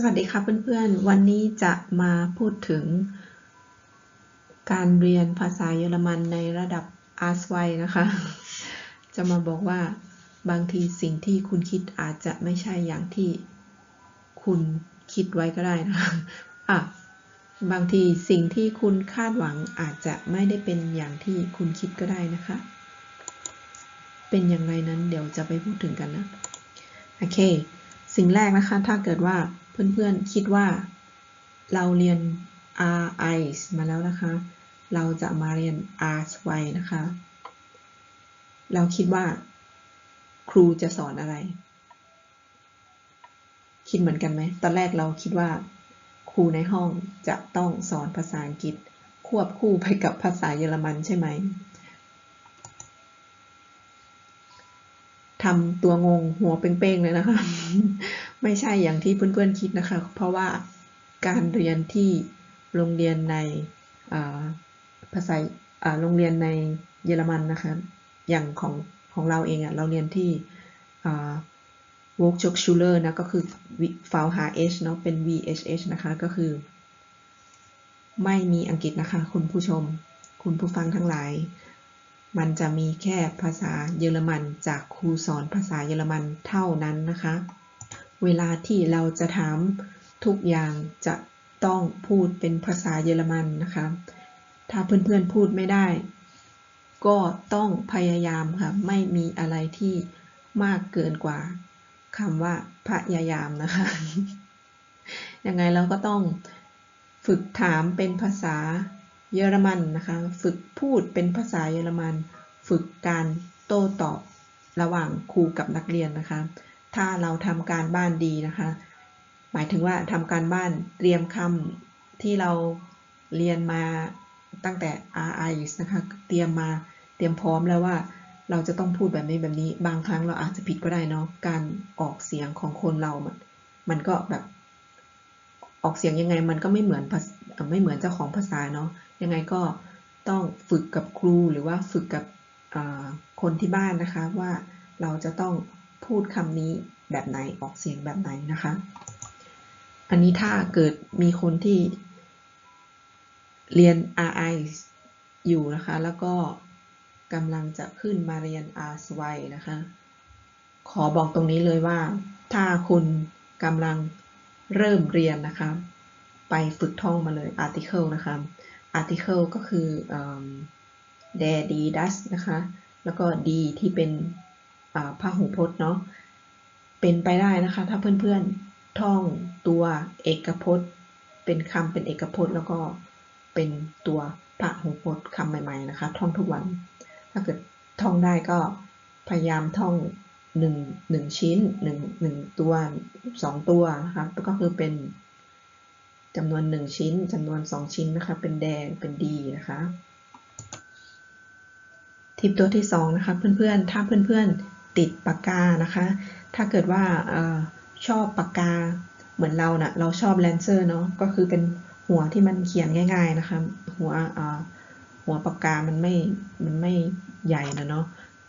สวัสดีค่ะเพื่อนๆ วันนี้จะมาพูดถึง การเรียนภาษาเยอรมันในระดับ R2 นะคะ จะมาบอกว่าบางทีสิ่งที่คุณคิดอาจจะไม่ใช่อย่างที่คุณคิดไว้ก็ได้นะคะอะบางทีสิ่งที่คุณคาดหวังอาจจะไม่ได้เป็นอย่างที่คุณคิดก็ได้นะคะ เป็นอย่างไรนั้นเดี๋ยวจะไปพูดถึงกันนะ โอเคสิ่งแรกนะคะ ถ้าเกิดว่า เพื่อนๆ คิดว่า เราเรียน RI มาแล้วนะคะ เราจะมาเรียน R2 นะคะ เราคิดว่า ครูจะสอนอะไร คิดเหมือนกันไหม ตอนแรกเราคิดว่า ครูในห้องจะต้องสอนภาษาอังกฤษ ควบคู่ไปกับภาษาเยอรมันใช่ไหมทำตัวงงหัวเป้งๆเลยนะคะ ไม่ใช่อย่างที่เพื่อนๆคิดนะคะ เพราะว่าการเรียนที่โรงเรียนในภาษาโรงเรียนในเยอรมันนะคะ อย่างของของเราเองอะ่ะ เราเรียนที่วอล์กช็อกชูเลอร์นะ ก็คือฟาวหา H เนาะ เป็น VHH นะคะ ก็คือ ไม่มีอังกฤษนะคะ คุณผู้ชม คุณผู้ฟังทั้งหลาย มันจะมีแค่ภาษาเยอรมันจากครูสอนภาษาเยอรมันเท่านั้นนะคะ เวลาที่เราจะถามทุกอย่างจะต้องพูดเป็นภาษาเยอรมันนะคะ ถ้าเพื่อนๆพูดไม่ได้ ก็ต้องพยายามค่ะ ไม่มีอะไรที่มากเกินกว่าคำว่าพยายามนะคะ ยังไงเราก็ต้องฝึกถามเป็นภาษาเยอรมันนะคะ ฝึกพูดเป็นภาษาเยอรมัน ฝึกการโต้ตอบระหว่างครูกับนักเรียนนะคะ ถ้าเราทำการบ้านดีนะคะ หมายถึงว่าทำการบ้านเตรียมคำที่เราเรียนมาตั้งแต่ RI นะคะ เตรียมมาเตรียมพร้อมแล้วว่าเราจะต้องพูดแบบนี้แบบนี้ บางครั้งเราอาจจะผิดก็ได้เนาะ การออกเสียงของคนเรา มันมันก็แบบ ออกเสียงยังไงมันก็ไม่เหมือนไม่เหมือนเจ้าของภาษาเนาะ ยังไงก็ต้องฝึกกับครูหรือว่าฝึกกับคนที่บ้านนะคะว่าเราจะต้อง พูดคำนี้แบบไหนออกเสียงแบบไหนนะคะ อันนี้ถ้าเกิดมีคนที่เรียน RI อยู่นะคะ แล้วก็กำลังจะขึ้นมาเรียน R2 นะคะ ขอบอกตรงนี้เลยว่า ถ้าคุณกำลังเริ่มเรียนนะคะ ไปฝึกท่องมาเลย article นะคะ article ก็คือ there d does นะคะ แล้วก็ d ที่เป็น พหูพจน์เนาะเป็นไปได้นะคะ ถ้าเพื่อนๆท่องตัวเอกพจน์ เป็นคำเป็นเอกพจน์ แล้วก็เป็นตัวพหูพจน์คำใหม่ ๆนะคะ ท่องทุกวัน ถ้าเกิดท่องได้ก็พยายามท่องหนึ่งหนึ่งชิ้นหนึ่งหนึ่งตัวสองตัวนะคะก็คือเป็นจำนวน1ชิ้นจำนวน2ชิ้นนะคะ เป็นแดงเป็นดีนะคะ ทิปตัวที่2นะคะ เพื่อนๆ ถ้าเพื่อนๆ ติดปากกานะคะ ถ้าเกิดว่าอชอบปากกาเหมือนเรานะ่ะ เราชอบแลนเซอร์เนาะ ก็คือเป็นหัวที่มันเขียนง่าย ๆนะคะ หัวหัวปากกามันไม่ มันไม่ใหญ่นะเนาะ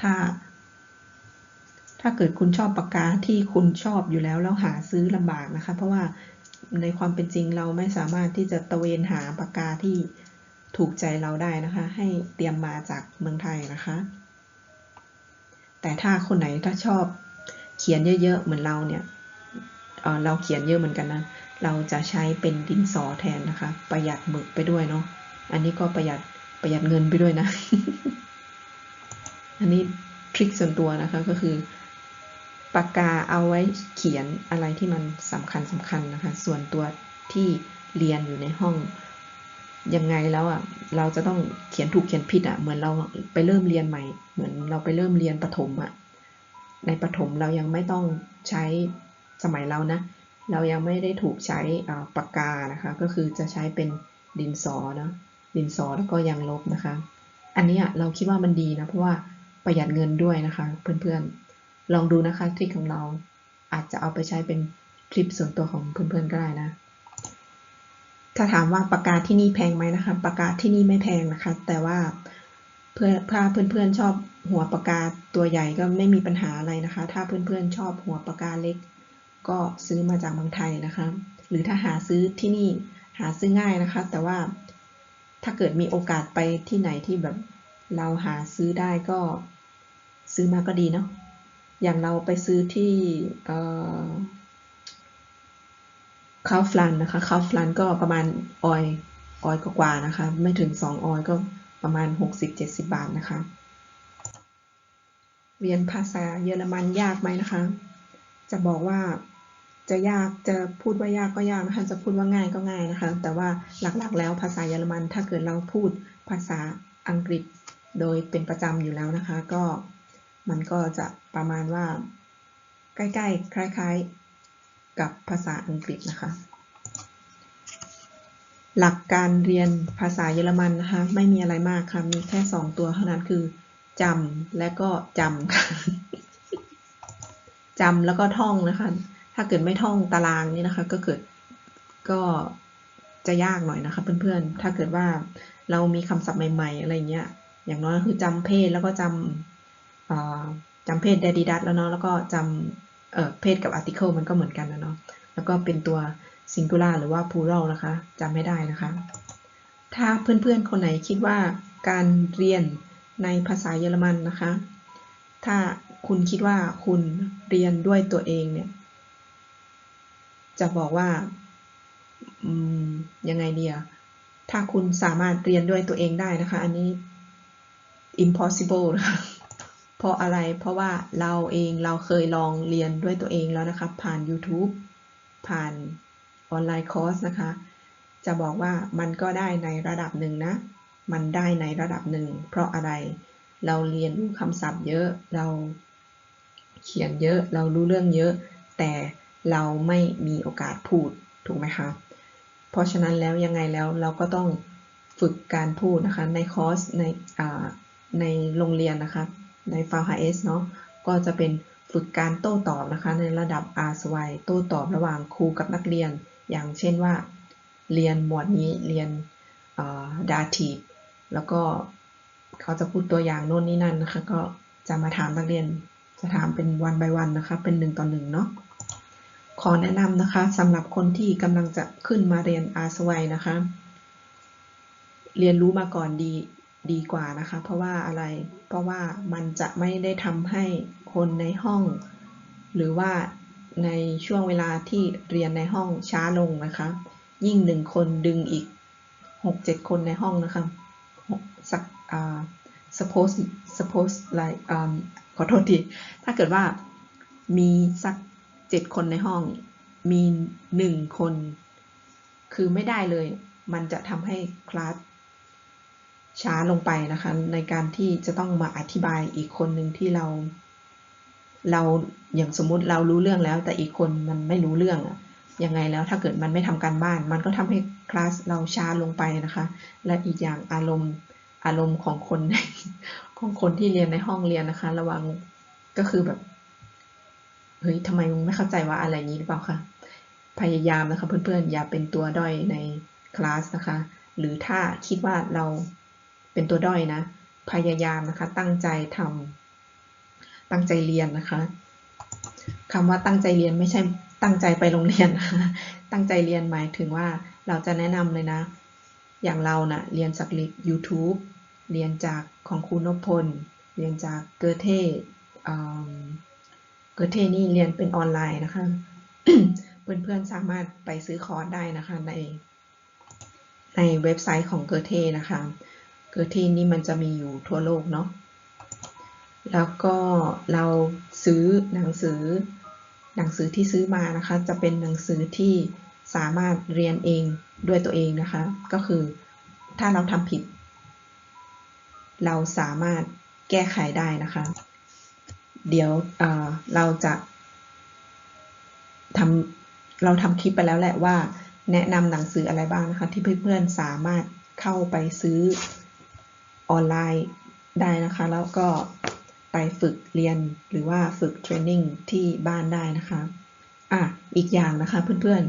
ถ้า ถ้าเกิดคุณชอบปากกาที่คุณชอบอยู่แล้วแล้วหาซื้อลำบากนะคะ เพราะว่าในความเป็นจริงเราไม่สามารถที่จะตะเวนหาปากกาที่ถูกใจเราได้นะคะ ให้เตรียมมาจากเมืองไทยนะคะ แต่ถ้าคนไหนถ้าชอบเขียนเยอะๆ เหมือนเราเนี่ยเเราเขียนเยอะเหมือนกันนะ เราจะใช้เป็นดินสอแทนนะคะ ประหยัดหมึกไปด้วยเนาะ อันนี้ก็ประหยัดประหยัดเงินไปด้วยนะ อันนี้ทริคส่วนตัวนะคะก็คือปากกาเอาไว้เขียนอะไรที่มันสำคัญสำคัญนะคะ ส่วนตัวที่เรียนอยู่ในห้อง ยังไงแล้วอะเราจะต้องเขียนถูกเขียนผิดอะเหมือนเราไปเริ่มเรียนใหม่ เหมือนเราไปเริ่มเรียนประถมอะในประถมเรายังไม่ต้องใช้สมัยเรานะ เรายังไม่ได้ถูกใช้ปากกานะคะ ก็คือจะใช้เป็นดินสอนะดินสอแล้วก็ยังลบนะคะ อันนี้เราคิดว่ามันดีนะเพราะว่าประหยัดเงินด้วยนะคะ เพื่อนๆลองดูนะคะทริคของเราอาจจะเอาไปใช้เป็นคลิปส่วนตัวของเพื่อนๆก็ได้นะ ถ้าถามว่าปากกาที่นี่แพงไหมนะคะปากกาที่นี่ไม่แพงนะคะ แต่ว่าเพื่อถ้าเพื่อนๆชอบหัวปากกาตัวใหญ่ก็ไม่มีปัญหาอะไรนะคะ ถ้าเพื่อนๆชอบหัวปากกาเล็ก ก็ซื้อมาจากเมืองไทยนะคะ หรือถ้าหาซื้อที่นี่หาซื้อง่ายนะคะ แต่ว่าถ้าเกิดมีโอกาสไปที่ไหนที่แบบเราหาซื้อได้ก็ซื้อมาก็ดีเนาะอย่างเราไปซื้อที่ คาวฟลันนะคะคาวฟลันก็ประมาณออยออยกว่านะคะ ไม่ถึง 2 ออยก็ประมาณ 60-70 บาทนะคะ เรียนภาษาเยอรมันยากไหมนะคะ จะบอกว่าจะยากจะพูดว่ายากก็ยากนะคะ จะพูดว่าง่ายก็ง่ายนะคะ แต่ว่าหลักๆ แล้วภาษาเยอรมันถ้าเกิดเราพูดภาษาอังกฤษโดยเป็นประจำอยู่แล้วนะคะ ก็มันก็จะประมาณว่าใกล้ๆคล้าย ๆ กับภาษาอังกฤษนะคะ หลักการเรียนภาษาเยอรมันนะคะ ไม่มีอะไรมากค่ะ มีแค่ 2 ตัวเท่านั้นคือจำและก็จำค่ะจำแล้วก็ท่องนะคะ ถ้าเกิดไม่ท่องตารางนี่นะคะ ก็เกิดก็จะยากหน่อยนะคะเพื่อนๆ ถ้าเกิดว่าเรามีคำศัพท์ใหม่ๆ อะไรเงี้ย อย่างน้อยคือจำเพศแล้วก็จำจำเพศ daddy dad แล้วเนาะ แล้วก็จำ เอ่อเพศกับ article มันก็เหมือนกันนะเนาะ แล้วก็เป็นตัว singular หรือว่า plural นะคะจำไม่ได้นะคะ ถ้าเพื่อนๆ คนไหนคิดว่าการเรียนในภาษาเยอรมันนะคะ ถ้าคุณคิดว่าคุณเรียนด้วยตัวเองเนี่ย จะบอกว่ายังไงเดียถ้าคุณสามารถเรียนด้วยตัวเองได้นะคะ อันนี้ impossible นะคะ เพราะอะไร เพราะว่าเราเองเราเคยลองเรียนด้วยตัวเองแล้วนะคะ ผ่าน YouTube ผ่านออนไลน์คอร์สนะคะ จะบอกว่ามันก็ได้ในระดับหนึ่งนะ มันได้ในระดับหนึ่ง เพราะอะไร เราเรียนรู้คำศัพท์เยอะ เราเขียนเยอะ เรารู้เรื่องเยอะ แต่เราไม่มีโอกาสพูด ถูกไหมคะ เพราะฉะนั้นแล้วยังไงแล้วเราก็ต้องฝึกการพูดนะคะ ในคอร์สในในโรงเรียนนะคะ ในฟาวฮเอสเนาะก็จะเป็นฝึกการโต้ตอบนะคะ ในระดับ r สวโต้ตอบระหว่างครูกับนักเรียน อย่างเช่นว่า เรียนหมวดนี้เรียนดาทีแล้วก็เขาจะพูดตัวอย่างโน่นนี่นั่นนะคะ ก็จะมาถามนักเรียนจะถามเป็นวัน by วันนะคะ เป็นหนึ่งต่อหนึ่งเนาะขอแนะนำนะคะสำหรับคนที่กำลังจะขึ้นมาเรียนอาสวัยนะคะ เรียนรู้มาก่อนดี ดีกว่านะคะ เพราะว่าอะไร เพราะว่ามันจะไม่ได้ทำให้คนในห้อง หรือว่าในช่วงเวลาที่เรียนในห้องช้าลงนะคะ ยิ่งหนึ่งคนดึงอีกหกเจ็ดคนในห้องนะคะสักอ่า suppose suppose like ขอโทษที ถ้าเกิดว่ามีสักเจ็ดคนในห้อง มีหนึ่งคน คือไม่ได้เลย มันจะทำให้คลาส ช้าลงไปนะคะ ในการที่จะต้องมาอธิบายอีกคนหนึ่งที่เรา เราอย่างสมมุติเรารู้เรื่องแล้ว แต่อีกคนมันไม่รู้เรื่องอะยังไงแล้วถ้าเกิดมันไม่ทำการบ้าน มันก็ทำให้คลาสเราช้าลงไปนะคะ และอีกอย่างอารมณ์อารมณ์ของคนของคนที่เรียนในห้องเรียนนะคะ ระวังก็คือแบบเฮ้ยทำไมมึงไม่เข้าใจว่าอะไรนี้หรือเปล่าคะพยายามนะคะเพื่อนๆอย่าเป็นตัวด้อยในคลาสนะคะ หรือถ้าคิดว่าเรา เป็นตัวด้อยนะ พยายามนะคะ ตั้งใจทำตั้งใจเรียนนะคะคำว่าตั้งใจเรียนไม่ใช่ตั้งใจไปโรงเรียนนะะตั้งใจเรียนหมายถึงว่าเราจะแนะนำเลยนะ อย่างเรานะ่ะเรียนจาก YouTube เรียนจากของครูนพพล เรียนจากเกอเทเกอเทนี่เรียนเป็นออนไลน์นะคะ เพื่อนๆสามารถไปซื้อคอร์สได้นะคะในในเว็บไซต์ของเกอเทนะคะ เกอเทนี่มันจะมีอยู่ทั่วโลกเนาะแล้วก็เราซื้อหนังสือ หนังสือที่ซื้อมานะคะ จะเป็นหนังสือที่สามารถเรียนเองด้วยตัวเองนะคะ ก็คือถ้าเราทำผิด เราสามารถแก้ไขได้นะคะ เดี๋ยวเราจะทำเราทำคลิปไปแล้วแหละว่า แนะนำหนังสืออะไรบ้างนะคะ ที่เพื่อนๆสามารถเข้าไปซื้อ ออนไลน์ได้นะคะ แล้วก็ไปฝึกเรียนหรือว่าฝึกเทรนนิ่งที่บ้านได้นะคะอะอีกอย่างนะคะเพื่อน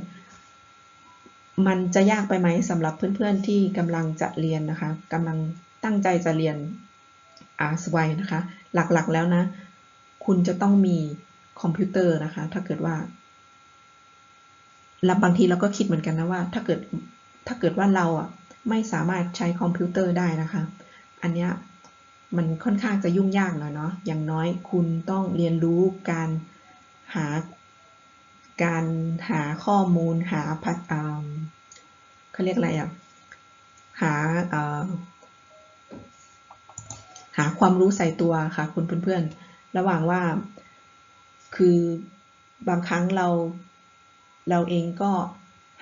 ๆ มันจะยากไปไหมสำหรับเพื่อนๆที่กำลังจะเรียนนะคะกำลังตั้งใจจะเรียนอาร์สไวนะคะ หลักๆแล้วนะ คุณจะต้องมีคอมพิวเตอร์นะคะ ถ้าเกิดว่าแล้วบางทีเราก็คิดเหมือนกันนะว่า ถ้าเกิดถ้าเกิดว่าเราอะไม่สามารถใช้คอมพิวเตอร์ได้นะคะ อันเนี้ยมันค่อนข้างจะยุ่งยากหน่อยเนาะ อย่างน้อยคุณต้องเรียนรู้การหาการหาข้อมูลหาพัฒเขาเรียกอะไรอะหาหาความรู้ใส่ตัวค่ะ คุณเพื่อนๆ ระหว่างว่าคือบางครั้งเราเราเองก็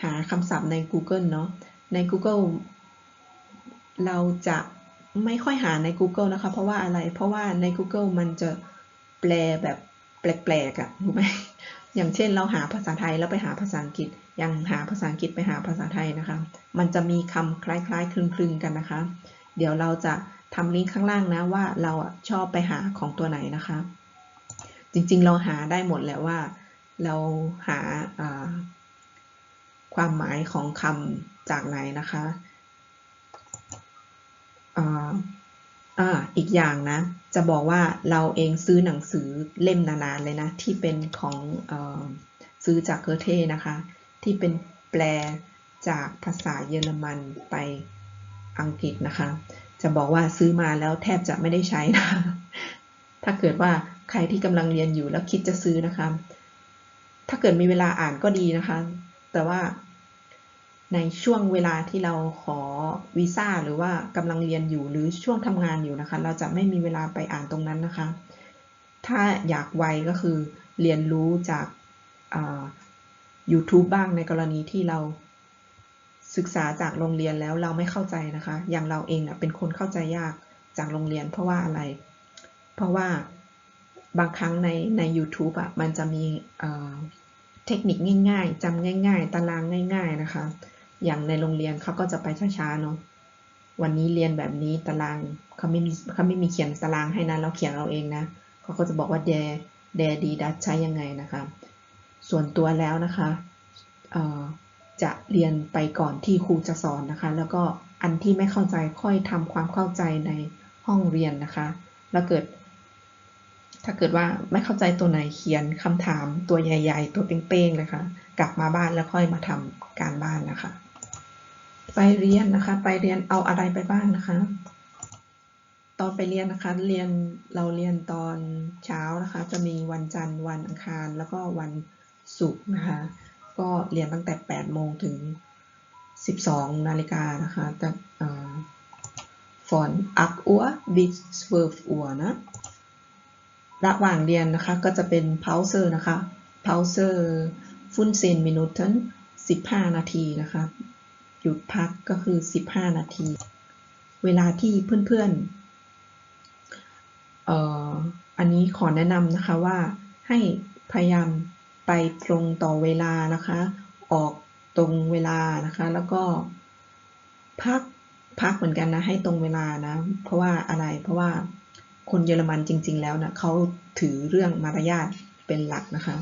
หาคำศัพท์ใน Google เนาะใน Google เราจะ ไม่ค่อยหาใน Google นะคะ เพราะว่าอะไร เพราะว่าใน Google มันจะแปลแบบแปลกๆอะ่ะรู้ไหมอย่างเช่นเราหาภาษาไทยแล้วไปหาภาษาอังกฤษ อยังหาภาษาอังกฤษไปหาภาษาไทยนะคะ มันจะมีคำคล้ายๆ คลึงๆกันนะคะ เดี๋ยวเราจะทำลิงก์ข้างล่างนะว่าเราชอบไปหาของตัวไหนนะคะ จริงๆเราหาได้หมดแหละว่า เราหาความหมายของคำจากไหนนะคะ อ่าอีกอย่างนะ จะบอกว่าเราเองซื้อหนังสือเล่มนานๆเลยนะ ที่เป็นของอซื้อจากเกอร์เท่นะคะ ที่เป็นแปลจากภาษาเยอรมันไปอังกฤษนะคะ จะบอกว่าซื้อมาแล้วแทบจะไม่ได้ใช้นะ ถ้าเกิดว่าใครที่กำลังเรียนอยู่แล้วคิดจะซื้อนะคะ ถ้าเกิดมีเวลาอ่านก็ดีนะคะ แต่ว่า ในช่วงเวลาที่เราขอวีซ่าหรือว่ากำลังเรียนอยู่หรือช่วงทำงานอยู่นะคะ เราจะไม่มีเวลาไปอ่านตรงนั้นนะคะ ถ้าอยากไวก็คือเรียนรู้จาก YouTube บ้างในกรณีที่เราศึกษาจากโรงเรียนแล้วเราไม่เข้าใจนะคะ อย่างเราเองเป็นคนเข้าใจยากจากโรงเรียนเพราะว่าอะไร เพราะว่าบางครั้งในใน u t u b e อะมันจะมีเทคนิคง่าย ๆจำง่าย ๆ ตารางง่าย ๆ นะคะ อย่างในโรงเรียนเขาก็จะไปช้าๆเนาะวันนี้เรียนแบบนี้ตารางเขาไม่มีเขาไม่มีเขียนตารางให้นะเราเขียนเราเองนะเขาก็จะบอกว่าแดแดดีดัตใช้ยังไงนะคะ ส่วนตัวแล้วนะคะจะเรียนไปก่อนที่ครูจะสอนนะคะ แล้วก็อันที่ไม่เข้าใจค่อยทำความเข้าใจในห้องเรียนนะคะ แล้วเกิด ถ้าเกิดว่าไม่เข้าใจตัวไหนเขียนคำถามตัวใหญ่ ๆ ตัวเป้งๆเลยค่ะ กลับมาบ้านแล้วค่อยมาทำการบ้านนะคะ ไปเรียนนะคะ ไปเรียนเอาอะไรไปบ้างนะคะ ตอนไปเรียนนะคะ เรียนเราเรียนตอนเช้านะคะ จะมีวันจันทร์วันอังคารแล้วก็วันศุกร์นะคะ ก็เรียนตั้งแต่8โมงถึง 12นาฬิกานะคะแต่ฝอนอักอัวบิสเวิร์ฟอัวนะระหว่างเรียนนะคะก็จะเป็นพาวเซอร์นะคะพาวเซอร์ฟุนเซนมินุตัน15 นาทีนะคะ หยุดพักก็คือ 15 นาที เวลาที่เพื่อนๆเอ่ออันนี้ขอแนะนำนะคะว่าให้พยายามไปตรงต่อเวลานะคะ ออกตรงเวลานะคะ แล้วก็พักพักเหมือนกันนะให้ตรงเวลานะ เพราะว่าอะไรเพราะว่าคนเยอรมันจริง ๆ แล้วนะเขาถือเรื่องมารยาทเป็นหลักนะคะ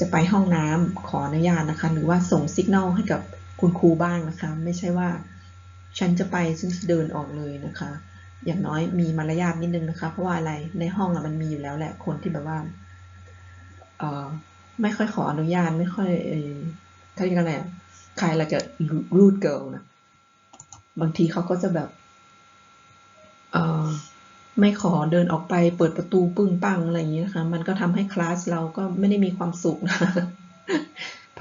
จะไปห้องน้ำขออนุญาตนะคะ หรือว่าส่งสัญญาณให้กับ คุณครูบ้างนะคะ ไม่ใช่ว่า ฉันจะไปซึ่งเดินออกเลยนะคะ อย่างน้อยมีมารยาทนิดนึงนะคะ เพราะว่าอะไรในห้องอะมันมีอยู่แล้วแหละคนที่แบบว่าเออไม่ค่อยขออนุญาตไม่ค่อยเออถ้าอย่างไรใครเราจะรูดเกิลนะบางทีเขาก็จะแบบเออไม่ขอเดินออกไปเปิดประตูปึ้งปังอะไรอย่างนี้นะคะ มันก็ทำให้คลาสเราก็ไม่ได้มีความสุขนะ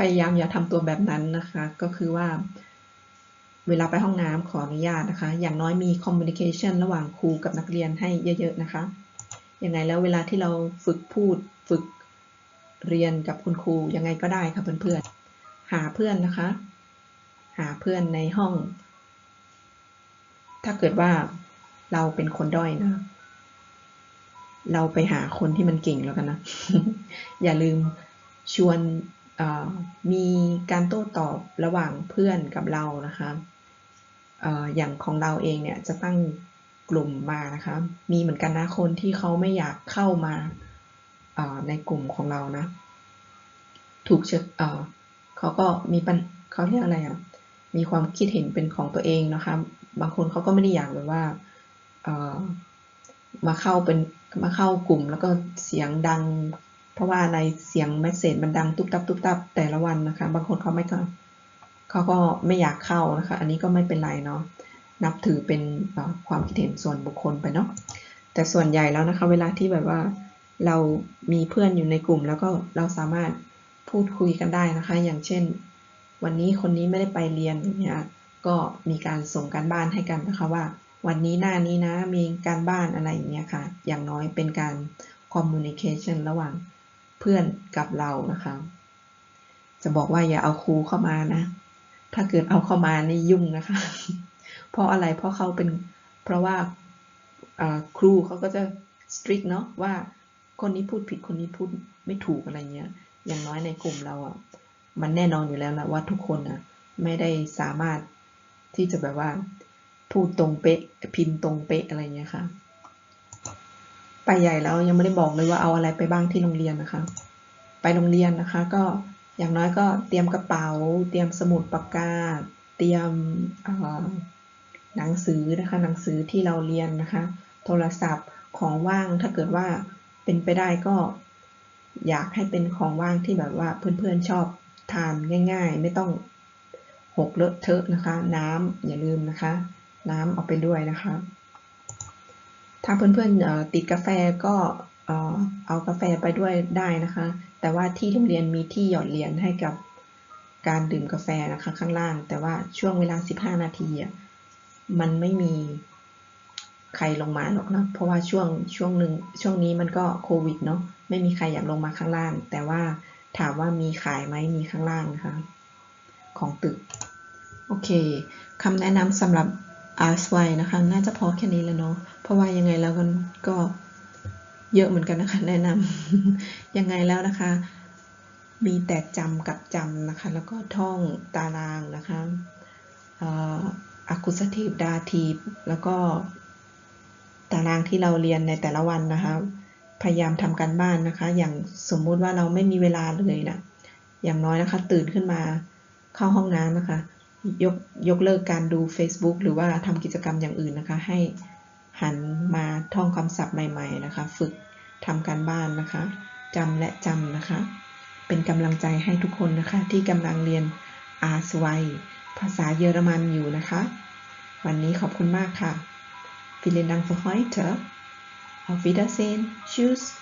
พยายามอย่าทำตัวแบบนั้นนะคะ ก็คือว่า เวลาไปห้องน้ำขออนุญาตนะคะ อย่างน้อยมีคอมมิวนิเคชันระหว่างครูกับนักเรียนให้เยอะๆนะคะยังไงแล้วเวลาที่เราฝึกพูดฝึกเรียนกับคุณครูยังไงก็ได้ค่ะเพื่อนๆหาเพื่อนนะคะ หาเพื่อนในห้อง ถ้าเกิดว่าเราเป็นคนด้อยนะ เราไปหาคนที่มันเก่งแล้วกันนะ อย่าลืมชวน มีการโต้ตอบระหว่างเพื่อนกับเรานะคะอย่างของเราเองเนี่ยจะตั้งกลุ่มมานะคะ มีเหมือนกันนะคนที่เขาไม่อยากเข้ามาในกลุ่มของเรานะ ถูกเชิญเขาก็มีปัญเขาเรียกอะไรอะ มีความคิดเห็นเป็นของตัวเองนะคะ บางคนเขาก็ไม่ได้อยากแบบว่ามาเข้าเป็นมาเข้ากลุ่มแล้วก็เสียงดัง เพราะว่าในเสียงเมสเซจมันดังตุ๊บตับตุ๊บตับแต่ละวันนะคะ บางคนเขาไม่ก็เขาก็ไม่อยากเข้านะคะ อันนี้ก็ไม่เป็นไรเนาะนับถือเป็นความคิดเห็นส่วนบุคคลไปเนาะแต่ส่วนใหญ่แล้วนะคะ เวลาที่แบบว่าเรามีเพื่อนอยู่ในกลุ่ม แล้วก็เราสามารถพูดคุยกันได้นะคะ อย่างเช่น วันนี้คนนี้ไม่ได้ไปเรียนเนี่ยก็มีการส่งการบ้านให้กันนะคะว่า วันนี้หน้านี้นะมีการบ้านอะไรอย่างเงี้ยค่ะ อย่างน้อยเป็นการ communication ระหว่าง เพื่อนกับเรานะคะ จะบอกว่าอย่าเอาครูเข้ามานะ ถ้าเกิดเอาเข้ามานี่ยุ่งนะคะ เพราะอะไรเพราะเขาเป็นเพราะว่าครูเขาก็จะ strict เนาะว่าคนนี้พูดผิดคนนี้พูดไม่ถูกอะไรเงี้ย อย่างน้อยในกลุ่มเราอะ มันแน่นอนอยู่แล้วนะว่าทุกคนอะไม่ได้สามารถที่จะแบบว่าพูดตรงเป๊ะพิมพ์ตรงเป๊ะอะไรเงี้ยค่ะ ไปใหญ่แล้วยังไม่ได้บอกเลยว่าเอาอะไรไปบ้างที่โรงเรียนนะคะ ไปโรงเรียนนะคะ ก็อย่างน้อยก็เตรียมกระเป๋า เตรียมสมุดปากกา เตรียมหนังสือนะคะ หนังสือที่เราเรียนนะคะ โทรศัพท์ของว่างถ้าเกิดว่าเป็นไปได้ก็อยากให้เป็นของว่างที่แบบว่าเพื่อนๆชอบทานง่าย ๆ ไม่ต้องหกเลอะเทอะนะคะ น้ำอย่าลืมนะคะ น้ำเอาไปด้วยนะคะ ถ้าเพื่อนๆติดกาแฟก็เอากาแฟไปด้วยได้นะคะ แต่ว่าที่โรงเรียนมีที่หยอดเหรียญให้กับการดื่มกาแฟนะคะข้างล่าง แต่ว่าช่วงเวลา 15 นาทีมันไม่มีใครลงมาหรอกนะเพราะว่าช่วงช่วงหนึ่งช่วงนี้มันก็โควิดเนาะไม่มีใครอยากลงมาข้างล่าง แต่ว่าถามว่ามีขายไหมมีข้างล่างนะคะ ของตึก โอเคคำแนะนำสำหรับ r s y นะคะ น่าจะพอแค่นี้แล้วเนาะ เพราะว่ายังไงแล้วก็เยอะเหมือนกันนะคะ แนะนำ ยังไงแล้วนะคะ มีแต่จำกับจำนะคะ แล้วก็ท่องตารางนะคะ accusative dative แล้วก็ตารางที่เราเรียนในแต่ละวันนะคะ พยายามทำการบ้านนะคะ อย่างสมมุติว่าเราไม่มีเวลาเลยนะ อย่างน้อยนะคะ ตื่นขึ้นมาเข้าห้องน้ำนะคะ ยกยกเลิกการดู Facebook หรือว่าทำกิจกรรมอย่างอื่นนะคะ ให้หันมาท่องคำศัพท์ใหม่ ๆนะคะ ฝึกทำการบ้านนะคะจำและจำนะคะ เป็นกำลังใจให้ทุกคนนะคะ ที่กำลังเรียนอาสไวภาษาเยอรมันอยู่นะคะ วันนี้ขอบคุณมากค่ะ Vielen Dank für heute. Auf Wiedersehen. Tschüss.